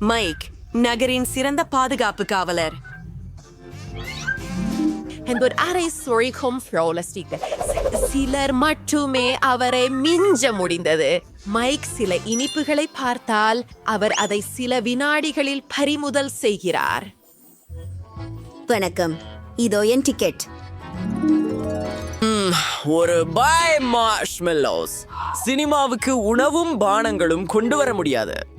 Mic நகரின் சிறந்த பாதுகாப்பு காவலர். என்பவர் அரை சொரிக்கும் ஃப்ரோலஸ்டிக் சிலர் மட்டுமே அவரை மிஞ்ச முடிந்தது. மைக் சில இனிப்புகளை பார்த்தால் அவர் அதை சில வினாடிகளில் பறிமுதல் செய்கிறார். வணக்கம். இதோ என் டிக்கெட் ஒரு பாய் மார்ஷ்மெல்லோஸ் சினிமாவுக்கு உணவும் பானங்களும் கொண்டு வர முடியாது.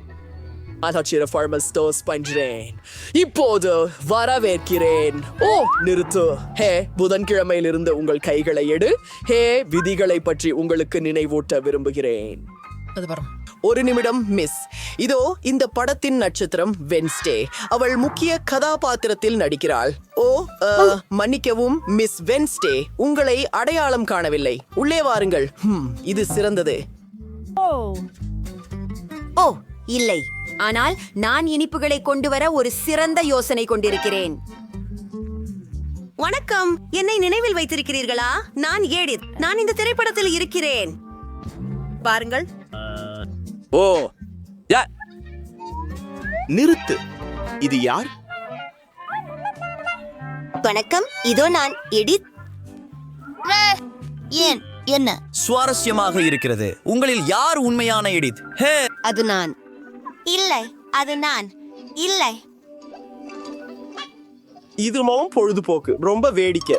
அதாச்சிர ஃபார்மல் ஸ்டோர்ஸ் பண்றேன் இப்போது வரவேற்கிறேன் ஓ நிறுத்து ஹே புதன்கிழமையிலிருந்து உங்கள் கைகளை எடு ஹே விதிகளை பற்றி உங்களுக்கு நினைவூட்ட விரும்புகிறேன் ஒரு நிமிடம் மிஸ் இதோ இந்த படத்தின் நட்சத்திரம் வென்ஸ்டே அவள் முக்கிய கதாபாத்திரத்தில் நடிக்கிறாள். ஓ மன்னிக்கவும் மிஸ் வென்ஸ்டே உங்களை அடையாளம் காணவில்லை. உள்ளே வாருங்கள். இது சிறந்தது. ஓ. இல்லை. ஆனால் நான் இனிப்புகளை கொண்டு வர ஒரு சிறந்த யோசனை கொண்டிருக்கிறேன். வணக்கம். என்னை நினைவில் வைத்திருக்கிறீர்களா? நான் ஏடித். நான் இந்த திரைப்படத்தில் இருக்கிறேன். பாருங்கள். ஓ யா நிறுத்து. இது யார்? வணக்கம். இதோ நான் எடித். ஏன்? என்ன? சுவாரஸ்யமாக இருக்கிறது. உங்களில் யார் உண்மையான எடித்? ஹே! அது நான். இல்லை அது நான். இல்லை. இதுவும் பொழுதுபோக்கு. ரொம்ப வேடிக்கை.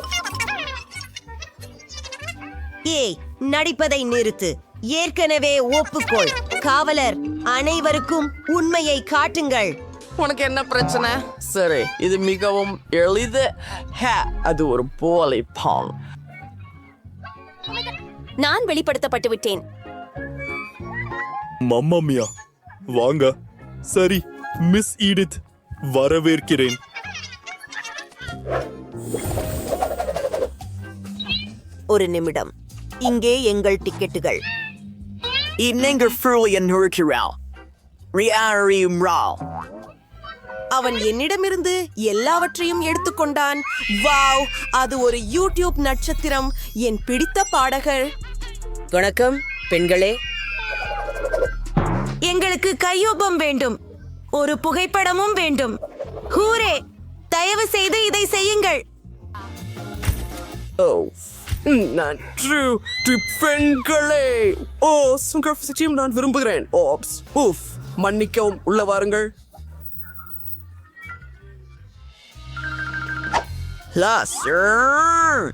ஏய் நடிப்பதை நிறுத்து. ஏற்கனவே ஒப்புக்கொள். காவலர் அனைவருக்கும் உண்மையை காட்டுங்கள். உனக்கு என்ன பிரச்சனை? சரி இது மிகவும் எளிது. ஹே அது ஒரு போலை பால் நான் வெளிப்படுத்தப்பட்டு விட்டேன் மம்மம்மியா வாங்க. சரி மிஸ் ஈடித் வரவேற்கிறேன். ஒரு நிமிடம். இங்கே எங்கள் டிக்கெட்டுகள். இன்னெங்கள் ஃப்ரூலியன் நுழைக்கிறாள் ரியாரியும் ராவ் அவன் என்னிடமிருந்து எல்லாவற்றையும் எடுத்துக்கொண்டான் வாவ் அது ஒரு யூடியூப் நட்சத்திரம். என் பிடித்த பாடகர். வணக்கம் பெண்களே. எங்களுக்கு கையொப்பம் வேண்டும். ஒரு புகைப்படமும் வேண்டும். ஹூரே தயவு செய்து இதை செய்யுங்கள். நன்று பெண்களே. ஓ சுங்கர் நான் விரும்புகிறேன். ஓப்ஸ் உஃப் மன்னிக்கவும் உள்ள வாருங்கள்.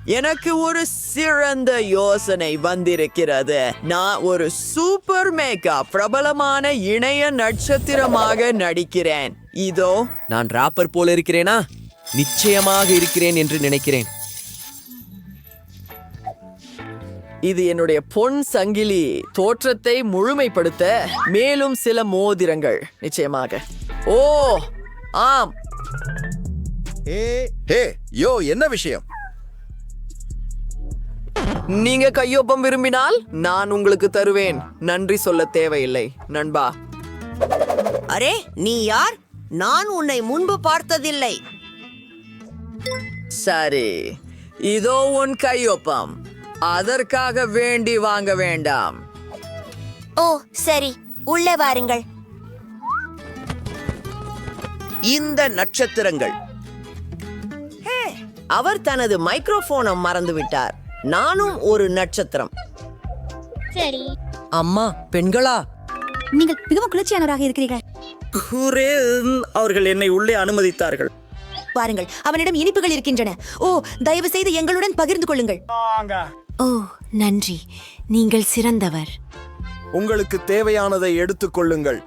எனக்கு ஒரு சிறந்த யோசனை வந்திருக்கிறது. நான் ஒரு சூப்பர் மேக்கா பிரபலமான இணைய நட்சத்திரமாக நடிக்கிறேன். இதோ நான் ராப்பர் போல இருக்கிறேனா? நிச்சயமாக இருக்கிறேன் என்று நினைக்கிறேன். இது என்னுடைய பொன் சங்கிலி தோற்றத்தை முழுமைப்படுத்த மேலும் சில மோதிரங்கள். நிச்சயமாக. ஓ ஆம். ஹே. யோ என்ன விஷயம்? நீங்க கையொப்பம் விரும்பினால் நான் உங்களுக்கு தருவேன். நன்றி சொல்ல தேவையில்லை. நண்பா. அரே நீ யார்? நான் உன்னை முன்பு பார்த்ததில்லை. சரி. இதோ உன் கையொப்பம். அதற்காக வேண்டி வாங்க வேண்டாம். ஓ சரி. உள்ளே வாருங்கள். இந்த நட்சத்திரங்கள். அவர் தனது மைக்ரோஃபோனை மறந்து விட்டார் நானும் ஒரு நட்சத்திரம். சரி. அம்மா பெண்களா? நீங்கள் மிகவும் குளிர்ச்சியானவராக இருக்கிறீர்கள். அவர்கள் என்னை உள்ளே அனுமதித்தார்கள். பாருங்கள் அவனிடம் இனிப்புகள் இருக்கின்றன. ஓ தயவு செய்து எங்களுடன் பகிர்ந்து கொள்ளுங்கள். ஓ நன்றி. நீங்கள் சிறந்தவர். உங்களுக்கு தேவையானதை எடுத்துக்கொள்ளுங்கள்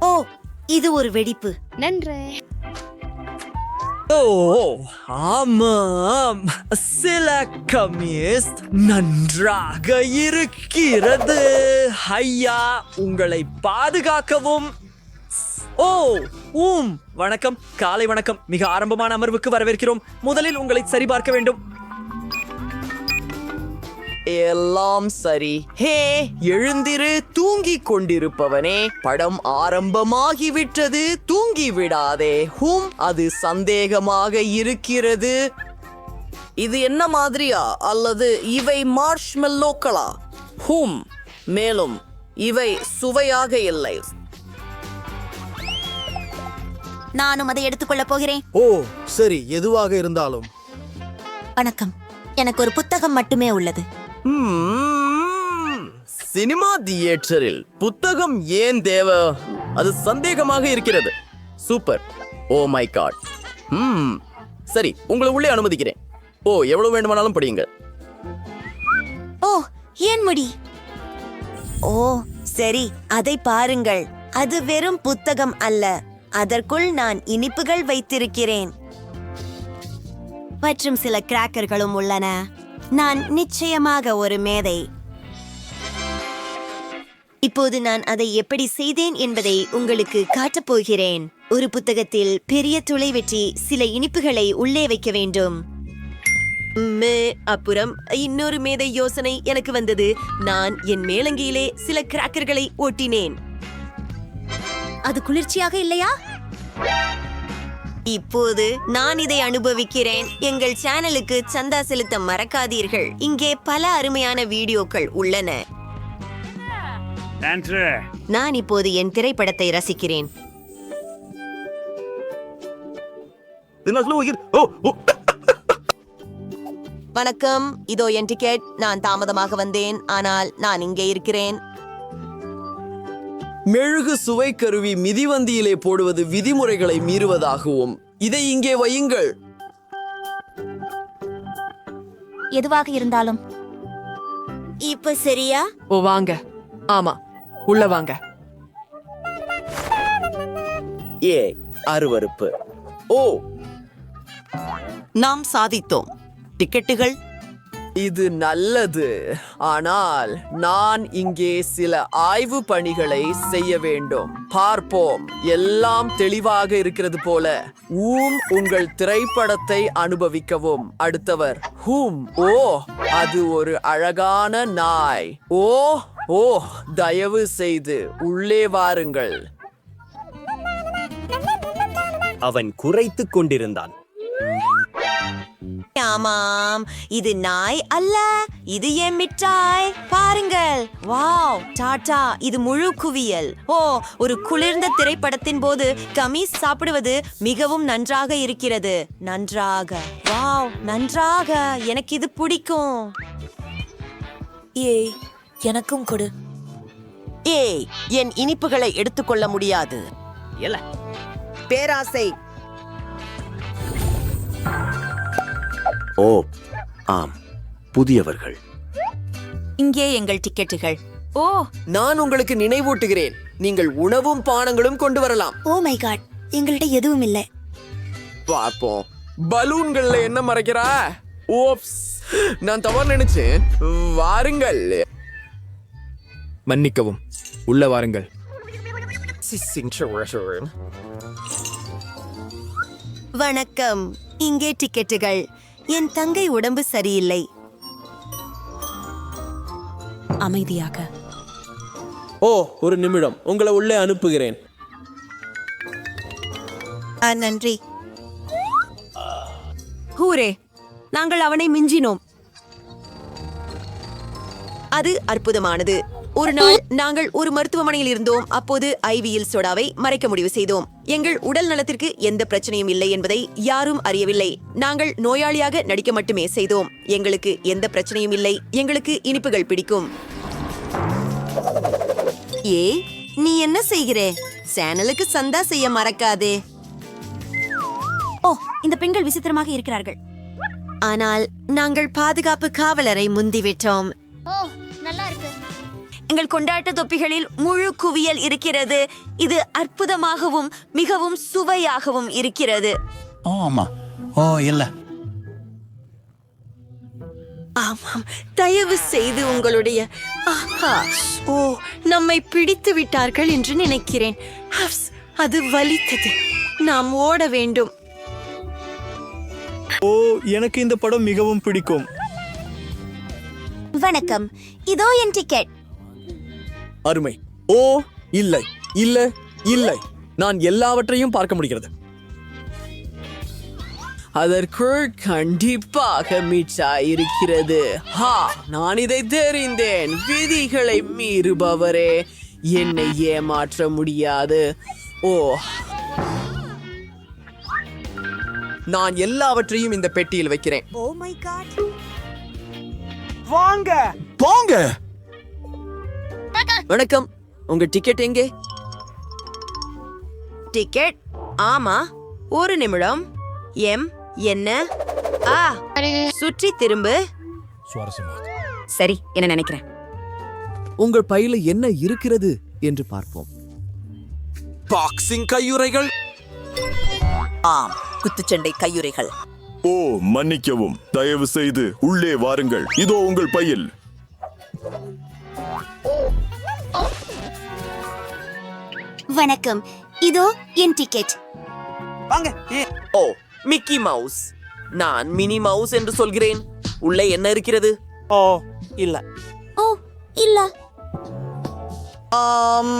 ஓ இது ஒரு வெடிப்பு. ஓ ஆமாம். சில கமிஸ் நன்றாக இருக்கிறது. ஐயா உங்களை பாதுகாக்கவும். ஓ ஊம். வணக்கம். காலை வணக்கம். மிக ஆரம்பமான அமர்வுக்கு வரவேற்கிறோம். முதலில் உங்களை சரிபார்க்க வேண்டும். எல்லாம் சரி. ஹே எழுந்திரு தூங்கிக் கொண்டிருப்பவனே. படம் ஆரம்பமாகிவிட்டது தூங்கி விடாதே ஹும் அது சந்தேகமாக இருக்கிறது. இது என்ன மாதிரியா? அல்லது இவை மார்ஷ்மெல்லோக்களா? ஹும் மேலும் இவை சுவையாக இல்லை. நானும் அதை எடுத்துக்கொள்ளப் போகிறேன். ஓ சரி எதுவாக இருந்தாலும். வணக்கம். எனக்கு ஒரு புத்தகம் மட்டுமே உள்ளது. சினிமா தியேட்டரில் புத்தகம் ஏன் தேவை? அது சந்தேகமாக இருக்கிறது. சூப்பர். Oh my god. ம். சரி உங்களை உள்ளே அனுமதிக்கிறேன். ஓ எவ்வளவு வேண்டுமானாலும் படியுங்க ஓ ஏன் முடி? ஓ சரி அதை பாருங்கள். அது வெறும் புத்தகம் அல்ல. அதற்குள் நான் இனிப்புகள் வைத்திருக்கிறேன். மற்றும் சில கிராக்கர்களும் உள்ளன. நான் நிச்சயமாக ஒரு மேதை. இப்போது நான் அதை எப்படி செய்தேன் என்பதை உங்களுக்கு காட்டப் போகிறேன். ஒரு புத்தகத்தில் பெரிய துளை வெட்டி சில இனிப்புகளை உள்ளே வைக்க வேண்டும். மே, அப்புறம் இன்னொரு மேதை யோசனை எனக்கு வந்தது. நான் என் மேலங்கியிலே சில கிராக்கர்களை ஓட்டினேன். அது குளிர்ச்சியாக இல்லையா? இப்போது நான் இதை அனுபவிக்கிறேன். எங்கள் சேனலுக்கு சந்தா செலுத்த மறக்காதீர்கள். இங்கே பல அருமையான வீடியோக்கள் உள்ளன. நான் இப்போது என் திரைப்படத்தை ரசிக்கிறேன். வணக்கம். இதோ என் டிக்கெட் நான் தாமதமாக வந்தேன். ஆனால் நான் இங்கே இருக்கிறேன். மெழுகு சுவை கருவி மிதிவந்தியிலே போடுவது விதிமுறைகளை மீறுவதாகவும். இதை இங்கே வையுங்கள். எதுவாக இருந்தாலும். இப்ப சரியா? ஓ வாங்க. ஆமா உள்ள வாங்க. ஏ அருவருப்பு. ஓ. நாம் சாதித்தோம். டிக்கெட்டுகள் இது நல்லது. ஆனால் நான் இங்கே சில ஆய்வு பணிகளை செய்ய வேண்டும். பார்ப்போம். எல்லாம் தெளிவாக இருக்கிறது போல ஊம் உங்கள் திரைப்படத்தை அனுபவிக்கவும். அடுத்தவர் ஹூம் ஓ அது ஒரு அழகான நாய். ஓ ஓ தயவு செய்து உள்ளே வாருங்கள். அவன் குறைத்துக் கொண்டிருந்தான். ஆமாம். இது நாய் அல்ல இது என் மிட்டாய். பாருங்கள். வாவ் டாடா இது முழு குவியல். ஓ ஒரு குளிர்ந்த திரைப்படத்தின் போது கமீஸ் சாப்பிடுவது மிகவும் நன்றாக இருக்கிறது. நன்றாக. வாவ் நன்றாக. எனக்கு இது பிடிக்கும். ஏய் எனக்கும் கொடு. ஏய் என் இனிப்புகளை எடுத்துக்கொள்ள முடியாது. பேராசை. ஓ ஆம். புதியவர்கள். இங்கே எங்கள் டிக்கெட்டுகள். ஓ. நான் உங்களுக்கு நினைவூட்டுகிறேன். நீங்கள் உணவும் பானங்களும் கொண்டு வரலாம். Oh my god. எங்கள்கிட்ட எதுவும் இல்லை. பார்ப்போம். பலூன்கள்ல என்ன மறைக்கிறா? ஓப்ஸ். நான் தவறு நினைச்சேன். வாருங்கள். மன்னிக்கவும். உள்ள வாருங்கள். வணக்கம். இங்கே டிக்கெட்டுகள். என் தங்கை உடம்பு சரியில்லை. அமைதியாக. ஓ ஒரு நிமிடம். உங்களை உள்ளே அனுப்புகிறேன். ஆ, நன்றி. ஹூரே நாங்கள் அவனை மிஞ்சினோம். அது அற்புதமானது. ஒரு நாள் நாங்கள் ஒரு மருத்துவமனையில் இருந்தோம். அப்போது ஐவியில் சோடாவை மறைக்க முடிவு செய்தோம். எங்கள் உடல் நலத்திற்கு எந்த பிரச்சனையும் இல்லை என்பதை யாரும் அறியவில்லை. நாங்கள் நோயாளியாக நடிக்க மட்டுமே செய்தோம். எங்களுக்கு எந்த பிரச்சனையும் இல்லை. எங்களுக்கு இனிப்புகள் பிடிக்கும். ஏ நீ என்ன செய்கிறே? சேனலுக்கு சந்தா செய்ய மறக்காதே. ஓ இந்த பெண்கள் விசித்திரமாக இருக்கிறார்கள். ஆனால் நாங்கள் பாதுகாப்பு காவலரை முந்திவிட்டோம். எங்கள் கொண்டாட்ட தொப்பிகளில் முழு குவியல் இருக்கிறது. இது அற்புதமாகவும் மிகவும் சுவையாகவும் இருக்கிறது. ஆமா. ஓ இல்ல. ஆமாம். தயவு செய்து உங்களுடைய ஆஹா. ஓ நம்மை பிடித்து விட்டார்கள் என்று நினைக்கிறேன். அது வலித்தது. நாம் ஓட வேண்டும். ஓ எனக்கு இந்த படம் மிகவும் பிடிக்கும். வணக்கம். இதோ என் டிக்கெட். அருமை. ஓ இல்லை இல்ல இல்லை. நான் எல்லாவற்றையும் பார்க்க முடிகிறது. அதற்குள் கண்டிப்பாக மீட்சா இருக்கிறது. ஹா நான் இதை தெரிந்தேன். விதிகளை மீறுபவரே என்னை ஏமாற்ற முடியாது. ஓ. நான் எல்லாவற்றையும் இந்த பெட்டியில் வைக்கிறேன். ஓ மை காட் போங்க. வணக்கம். உங்க டிக்கெட் எங்கே? டிக்கெட் ஆமா. ஒரு நிமிடம். எம் என்ன? ஆ சுற்றி திரும்பு. சரி என்ன நினைக்கிறேன்? உங்கள் பையில என்ன இருக்கிறது என்று பார்ப்போம். பாக்ஸிங் கையுறைகள்? ஆம் குத்துச்சண்டை கையுறைகள். ஓ மன்னிக்கவும். தயவு செய்து உள்ளே வாருங்கள். இதோ உங்கள் பையில். வணக்கம். இதோ என் டிக்கெட் ஓ மிக்கி மவுஸ் நான் மினி மவுஸ் என்று சொல்கிறேன். உள்ளே என்ன இருக்கிறது? ஓ இல்ல. ஓ இல்ல. ஆம்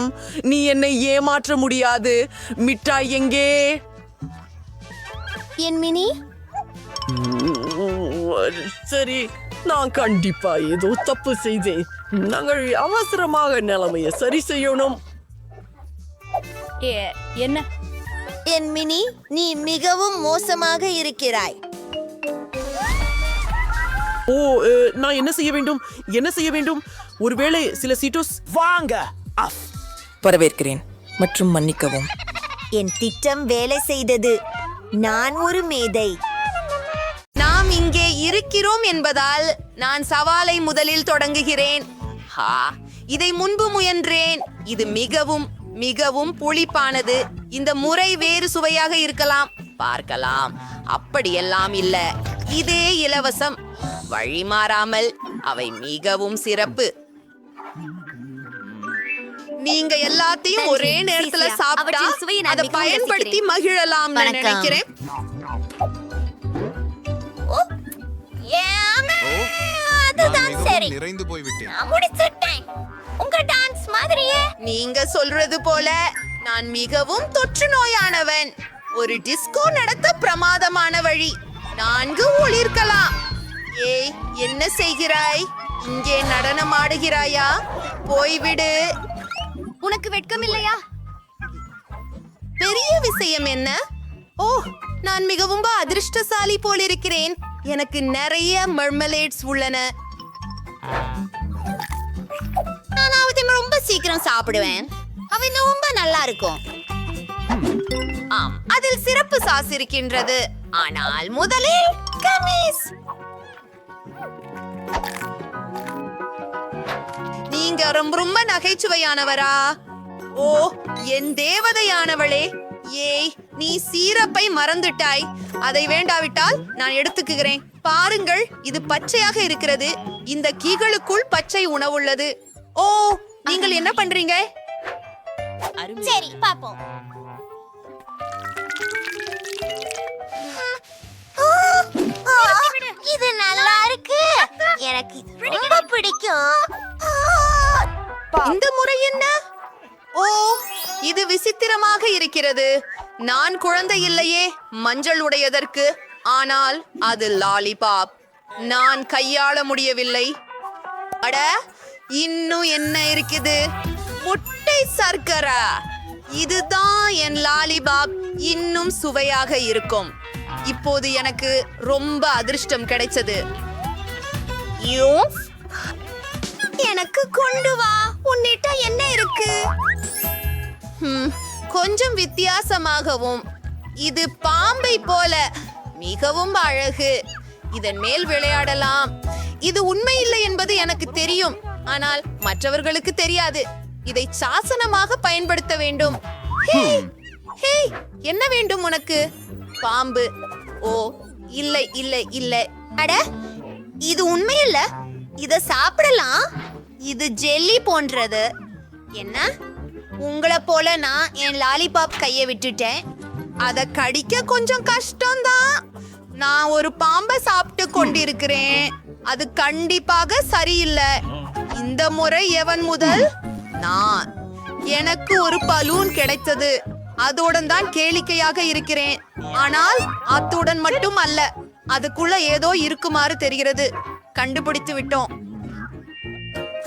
நீ என்னை ஏமாற்ற முடியாது. மிட்டாய் எங்கே? என் மினி சரி நான் கண்டிப்பா ஏதோ தப்பு செய்தேன். நாங்கள் அவசரமாக நிலைமையை சரி செய்யணும். என்ன? என் மினி நீ மிகவும் மோசமாக இருக்கிறாய். ஓ நான் என்ன செய்ய வேண்டும்? என்ன செய்ய வேண்டும்? ஒருவேளை சில சீட்டோஸ் வாங்க வரவேற்கிறேன் மற்றும் மன்னிக்கவும். என் திட்டம் வேலை செய்தது. நான் ஒரு மேதை. நாம் இங்கே இருக்கிறோம் என்பதால் நான் சவாலை முதலில் தொடங்குகிறேன். ஹா இதை முன்பு முயன்றேன். இது மிகவும் மிகவும் புளிப்பானது. இந்த முறை வேறு சுவையாக இருக்கலாம். பார்க்கலாம். அப்படியெல்லாம் இல்ல. இதே இலவசம். வழி மாறாமல். அவை மிகவும் சிறப்பு. நீங்க எல்லாத்தையும் ஒரே நேரத்துல சாப்பிட்டா அதை பயன்படுத்தி. மகிழலாம். நினைக்கிறேன். அதுதான் சரி. நிறைந்து போய்விட்டேன். முடிச்சிட்டேன். உங்க டான்ஸ் மாதிரியே. நீங்க சொல்றது போல நான் மிகவும் தொற்று நோயானவன். ஒரு டிஸ்கோ நடத்த பிரமாதமான வழி. நான்கு ஒளிர்க்கலாம். ஏய் என்ன செய்கிறாய்? இங்கே நடனம் ஆடுகிறாயா? போய்விடு. உனக்கு வெட்கம் இல்லையா? பெரிய விஷயம் என்ன? ஓ நான் மிகவும் அதிர்ஷ்டசாலி போல் இருக்கிறேன் எனக்கு நிறைய மர்மலேட்ஸ் உள்ளன. நான் ரொம்ப சீக்கிரம் சாப்பிடுவேன். அவை ரொம்ப நல்லா இருக்கும். ஆம் அதில் சிறப்பு சாஸ் இருக்கின்றது. ஆனால் முதலில் கமீஸ். நீங்க ரொம்ப ரொம்ப நகைச்சுவையானவரா. ஓ என் தேவதையானவளே. ஏய் நீ சீரப்பை மறந்துட்டாய். அதை வேண்டாவிட்டால் நான் எடுத்துக்குகிறேன். பாருங்கள் இது பச்சையாக இருக்கிறது. இந்த கீகளுக்குள் பச்சை உணவுள்ளது. ஓ நீங்கள் என்ன பண்றீங்க? சரி பாப்போம். இது நல்லா இருக்கு. எனக்கு ரொம்ப பிடிக்கும். இந்த முறை என்ன? ஓ இது விசித்திரமாக இருக்கிறது. நான் குழந்தை இல்லையே மஞ்சள் உடையதற்கு. ஆனால் அது லாலிபாப். நான் கையாள முடியவில்லை. அட இன்னும் என்ன இருக்குது? முட்டை சர்க்கரை. இதுதான் என் லாலிபாப் இன்னும் சுவையாக இருக்கும். இப்போது எனக்கு ரொம்ப அதிர்ஷ்டம் கிடைச்சது. எனக்கு கொண்டு வா. உன்னிட்ட என்ன இருக்கு? கொஞ்சம் வித்தியாசமாகவும். இது பாம்பை போல மிகவும் அழகு. இதன் மேல் விளையாடலாம். இது உண்மையில்லை என்பது எனக்கு தெரியும். ஆனால் மற்றவர்களுக்கு தெரியாது. இதை சாசனமாக பயன்படுத்த வேண்டும். என்ன வேண்டும் உனக்கு? பாம்பு. ஓ இல்லை இல்லை இல்லை. அட இது உண்மையில்ல. இத சாப்பிடலாம். இது ஜெல்லி போன்றது. என்ன? உங்களை போல நான் என் லாலிபாப் கையை விட்டுட்டேன். அத கடிக்க கொஞ்சம் கஷ்டம்தான். நான் ஒரு பாம்பை சாப்பிட்டு கொண்டிருக்கிறேன். அது கண்டிப்பாக சரியில்லை. இந்த முறை எவன் முதல்? நான். எனக்கு ஒரு பலூன் கிடைத்தது. அதோடன் தான் கேளிக்கையாக இருக்கிறேன். ஆனால் அத்துடன் மட்டும் அல்ல. அதுக்குள்ள ஏதோ இருக்குமாறு தெரிகிறது. கண்டுபிடித்து விட்டோம்.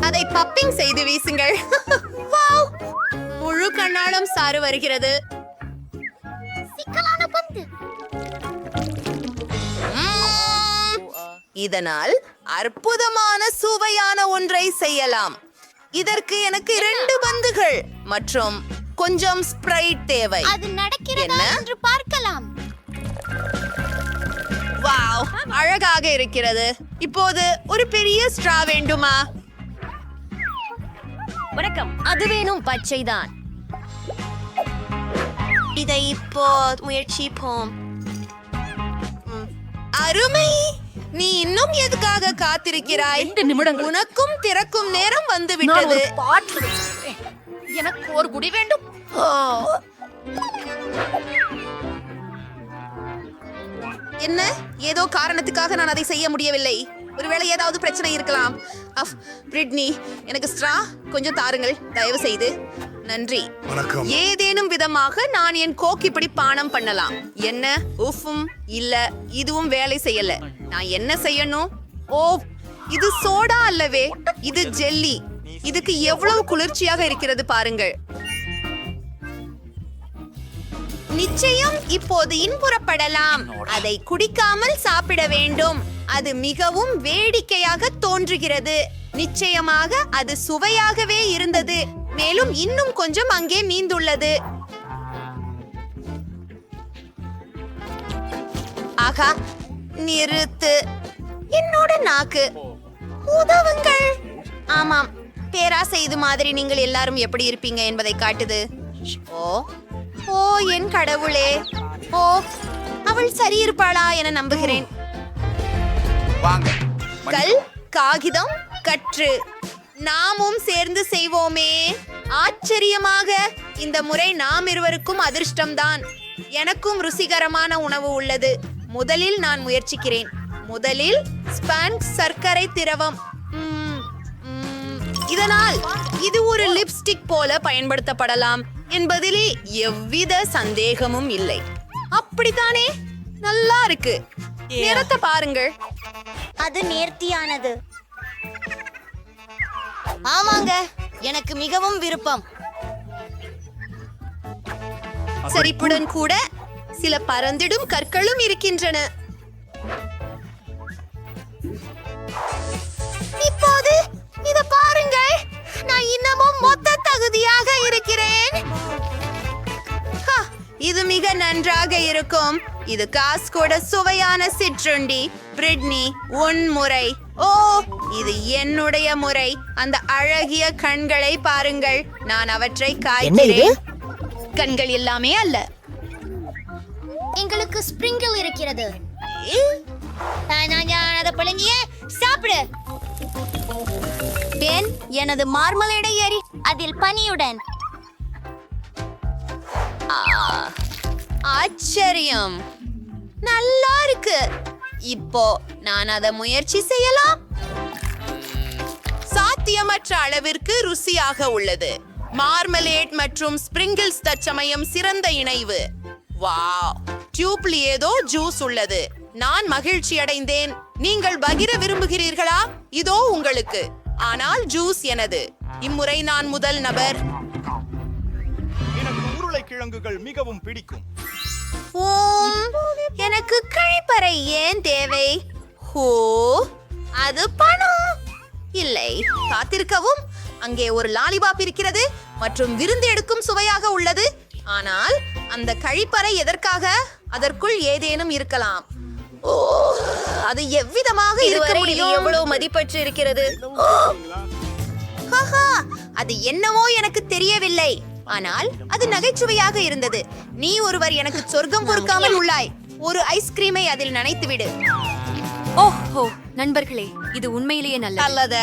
அதை பப்பிங் செய்து வீசுங்கள். முழு கண்ணாடம் சாறு வருகிறது. சிக்கலான பந்து. இதனால் அற்புதமான சுவையான ஒன்றை செய்யலாம். இதற்கு எனக்கு இரண்டு பந்துகள் மற்றும் கொஞ்சம் ஸ்ப்ரைட் தேவை. அது நடக்கிறதா? என்று பார்க்கலாம். வாவ் அழகாக இருக்கிறது. இப்போது ஒரு பெரிய ஸ்ட்ரா வேண்டுமா? வணக்கம். அது வேணும் பச்சைதான். இதை இப்போ முயற்சிப்போம். அருமை! நீ இன்னும் எதுக்காக காத்திருக்கிறாய்? உனக்கும் திறக்கும் நேரம் வந்து விட்டது எனக்கு ஒரு குடி வேண்டும். என்ன? ஏதோ காரணத்துக்காக நான் அதை செய்ய முடியவில்லை. ஒருவேளை ஏதாவது பிரச்சனை இருக்கலாம். அஃப் பிரிட்னி எனக்கு ஸ்ட்ரா கொஞ்சம் தாருங்கள். தயவு செய்து நன்றி ஏதேனும் விதமாக நான் என் கோக் இப்படி பானம் பண்ணலாம். என்ன உஃபும் இல்ல இதுவும் வேலை செய்யல. நான் என்ன செய்யணும்? ஓ இது சோடா அல்லவே? இது ஜெல்லி. இதுக்கு எவ்வளவு குளிர்ச்சியாக இருக்கிறது பாருங்கள். நிச்சயம் இப்போது இன்புறப்படலாம். அதை குடிக்காமல் சாப்பிட வேண்டும். அது மிகவும் வேடிக்கையாக தோன்றுகிறது. நிச்சயமாக அது சுவையாகவே இருந்தது. மேலும் இன்னும் கொஞ்சம் அங்கே மீந்துள்ளது. ஆகா நிறுத்து. என்னோட நாக்கு. உதவுங்கள். ஆமாம் பேராசை இது மாதிரி நீங்கள் எல்லாரும் எப்படி இருப்பீங்க என்பதை காட்டுது. ஓ ஓ என் கடவுளே. ஓ அவள் சரி இருப்பாளா என நம்புகிறேன். கல் காகிதம் கற்று. நாமும் சேர்ந்து செய்வோமே. ஆச்சரியமாக இந்த முறை நாம் இருவருக்கும் அதிர்ஷ்டம்தான். எனக்கும் ருசிகரமான உணவு உள்ளது. முதலில் நான் முயற்சிக்கிறேன். முதலில் ஸ்பான்க் சர்க்கரை திரவம். இதனால் இது ஒரு லிப்ஸ்டிக் போல பயன்படுத்தப்படலாம் என்பதிலே எவ்வித சந்தேகமும் இல்லை. அப்படித்தானே? நல்லா இருக்கு. நிறத்தை பாருங்கள். அது நேர்த்தியானது. ஆமாங்க எனக்கு மிகவும் விருப்பம். சரிப்புடன் கூட சில பறந்திடும் கற்களும் இருக்கின்றன. இப்போது இத பாருங்கள் நான் இன்னமும் மொத்த தகுதியாக இருக்கிறேன். ஹா, இது மிக நன்றாக இருக்கும். இது காஸ்கோட சுவையான சிற்றுண்டி. பிரிட்னி உன் முறை. ஓ இது என்னுடைய முறை. அந்த அழகிய கண்களை பாருங்கள். நான் அவற்றை காய்கிறேன் கண்கள் எல்லாமே அல்ல. எங்களுக்கு ஸ்ப்ரிங்கிள் இருக்கிறது. அதை பிழங்கிய சாப்பிடு. பென் எனது மார்மலேடை ஏறி. அதில் பனியுடன். ஆச்சரியம். நல்லா இருக்கு. இப்போ நான் அதை முயற்சி செய்யலாம். சாத்தியமற்ற அளவிற்கு ருசியாக உள்ளது. மார்மலேட் மற்றும் ஸ்பிரிங்கிள்ஸ் தற்சமயம் சிறந்த இணைவு. வாவ். டியூப்ல ஏதோ ஜூஸ் உள்ளது. நான் மகிழ்ச்சி அடைந்தேன். நீங்கள் பகிர விரும்புகிறீர்களா? இதோ உங்களுக்கு. ஆனால் ஜூஸ் எனது. இம்முறை நான் முதல் நபர். எனக்கு உருளைக்கிழங்குகள் மிகவும் பிடிக்கும். எனக்கு கழிப்பறை ஏன் தேவை? ஹோ அது பணம். இல்லை காத்திருக்கவும். அங்கே ஒரு லாலிபாப் இருக்கிறது மற்றும் விருந்து எடுக்கும் சுவையாக உள்ளது. ஆனால் அந்த கழிப்பறை எதற்காக? அதற்குள் ஏதேனும் இருக்கலாம். ஓ அது எவ்விதமாக இருக்க முடியும்? எவ்வளவு மதிப்பற்று இருக்கிறது? அது என்னவோ எனக்கு தெரியவில்லை. ஆனால் அது நகைச்சுவையாக இருந்தது. நீ ஒருவர் எனக்கு சொர்க்கம் பொறுக்காமல் உள்ளாய். ஒரு ஐஸ்கிரீமை அதில் நனைத்து விடு ஓஹோ நண்பர்களே இது உண்மையிலேயே நல்லது. நல்லத.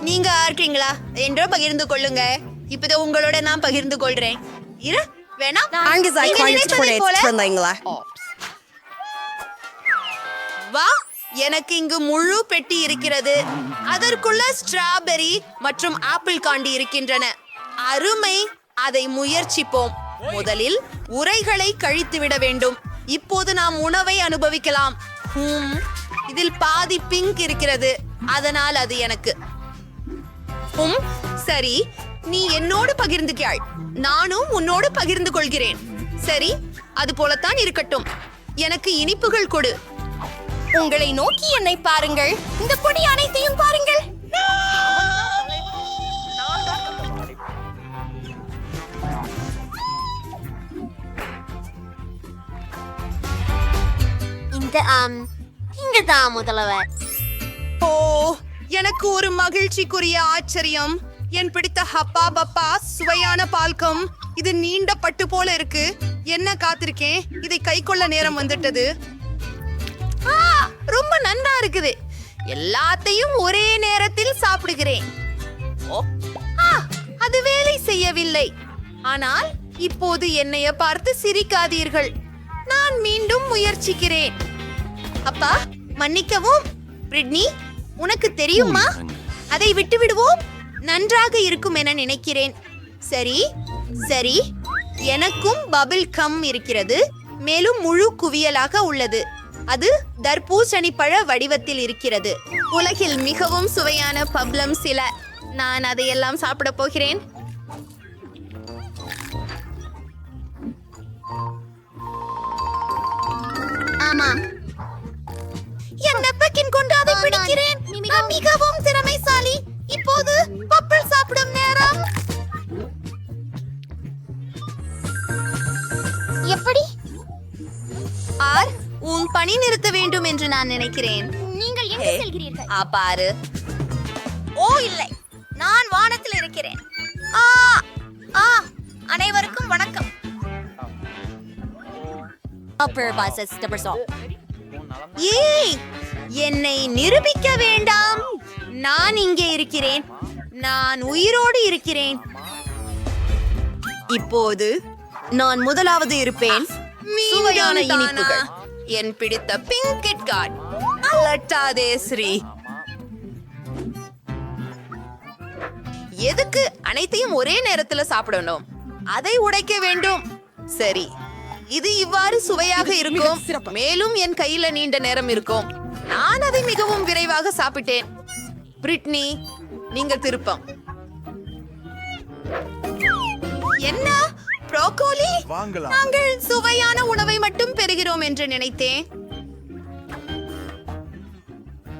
நீங்க இருக்கீங்களா என்றோ பகிர்ந்து கொள்ளுங்க. இப்போது உங்களோட நான் பகிர்ந்து கொள்றேன். இரு போல. வா. எனக்கு இங்கு முழு பெட்டி இருக்கிறது. அதற்குள்ள ஸ்ட்ராபெரி மற்றும் ஆப்பிள் காண்டி இருக்கின்றன. அருமை அதை முயற்சிப்போம். முதலில் உரைகளை கழித்து விட வேண்டும். இப்போது நாம் உணவை அனுபவிக்கலாம். இதில் பாதி பிங்க் இருக்கிறது. அதனால் அது எனக்கு. உம் சரி நீ என்னோடு பகிர்ந்துக்கிறாய். நானும் உன்னோடு பகிர்ந்து கொள்கிறேன். சரி அது போலத்தான் இருக்கட்டும். எனக்கு இனிப்புகள் கொடு. உங்களை நோக்கி என்னை பாருங்கள். இந்த பொடி அனைத்தையும் பாருங்கள். இந்த ஆம் இங்க தான் முதல்வர். ஓ எனக்கு ஒரு மகிழ்ச்சிக்குரிய ஆச்சரியம். என் பிடித்த ஹப்பா பப்பா சுவையான பால்கம். இது நீண்ட பட்டு போல இருக்கு. என்ன காத்திருக்கேன்? இதை கை கொள்ள நேரம் வந்துட்டது. ரொம்ப நன்றா இருக்குது. எல்லாத்தையும் ஒரே நேரத்தில் சாப்பிடுகிறேன். ஓ, ஆ, அது வேலை செய்யவில்லை. ஆனால் இப்போது என்னைய பார்த்து சிரிக்காதீர்கள். நான் மீண்டும் முயற்சிக்கிறேன். அப்பா மன்னிக்கவும். பிரிட்னி உனக்கு தெரியுமா? அதை விட்டு விடுவோம் நன்றாக இருக்கும் என நினைக்கிறேன். சரி சரி. எனக்கும் பபிள் கம் இருக்கிறது. மேலும் முழு குவியலாக உள்ளது. அது தர்பூசணி பழ வடிவத்தில் இருக்கிறது. உலகில் மிகவும் சுவையான பப்ளம் சில. நான் அதையெல்லாம் சாப்பிட போகிறேன். ஆமாம் என் நெப்பக்கின் கொண்டு அதை பிடிக்கிறேன். மிகவும்- நான் மிகவும் திறமைசாலி. இப்போது பப்பிள் சாப்பிடும் நேரம். பணி நிறுத்த வேண்டும் என்று நான் நினைக்கிறேன். நீங்கள் எங்கே செல்கிறீர்கள்? ஆ பாரு. ஓ இல்லை. நான் வானத்தில் இருக்கிறேன். ஆ ஆ அனைவருக்கும் வணக்கம். ஏய் என்னை நிரூபிக்க வேண்டாம். நான் இங்கே இருக்கிறேன். நான் உயிரோடு இருக்கிறேன். இப்போது நான் முதலாவது இருப்பேன். சுவையான இனிப்புகள். என் பிடித்த பிங்க் கிட் கார்ட் அலட்டாதே ஸ்ரீ. எதுக்கு அனைத்தையும் ஒரே நேரத்துல சாப்பிடணும் அதை உடைக்க வேண்டும். சரி இது இவ்வாறு சுவையாக இருக்கும். மேலும் என் கையில நீண்ட நேரம் இருக்கும். நான் அதை மிகவும் விரைவாக சாப்பிட்டேன். பிரிட்னி நீங்கள் திருப்பம். என்ன? ப்ரோக்கோலி? நாங்கள் சுவையான உணவை மட்டும் பெறுகிறோம் என்று நினைத்தேன்.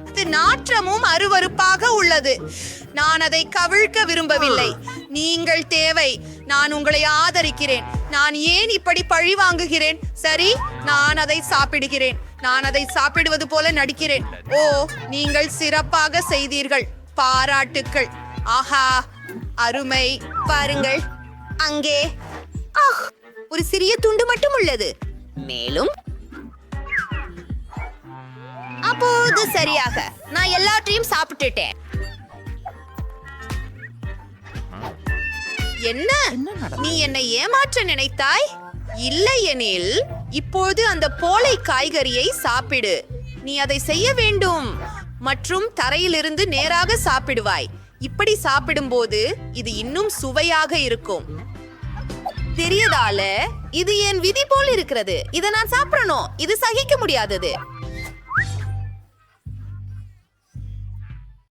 இது நாற்றமும் அருவருப்பாக உள்ளது. நான் அதை கவிழ்க்க விரும்பவில்லை. நீங்கள் தேவை. நான் உங்களை ஆதரிக்கிறேன். நான் ஏன் இப்படி பழி வாங்குகிறேன்? சரி நான் அதை சாப்பிடுகிறேன். நான் அதை சாப்பிடுவது போல நடிக்கிறேன். ஓ நீங்கள் சிறப்பாக செய்தீர்கள். பாராட்டுக்கள். ஆஹா அருமை. பாருங்கள். அங்கே. ஒரு சிறிய துண்டு மட்டும் உள்ளது. மேலும் அப்போது சரியாக. நான் எல்லாத்தையும் சாப்பிட்டுட்டேன். என்ன? நீ என்னை ஏமாற்ற நினைத்தாய்? இல்லை எனில் இப்போது அந்த போலை காய்கறியை சாப்பிடு. நீ அதை செய்ய வேண்டும். மற்றும் தரையிலிருந்து நேராக சாப்பிடுவாய். இப்படி சாப்பிடும்போது இது இன்னும் சுவையாக இருக்கும். தெரியதால? இது என் விதி போல் இருக்கிறது. இதை நான் சாப்பிடணும். இது சகிக்க முடியாதது.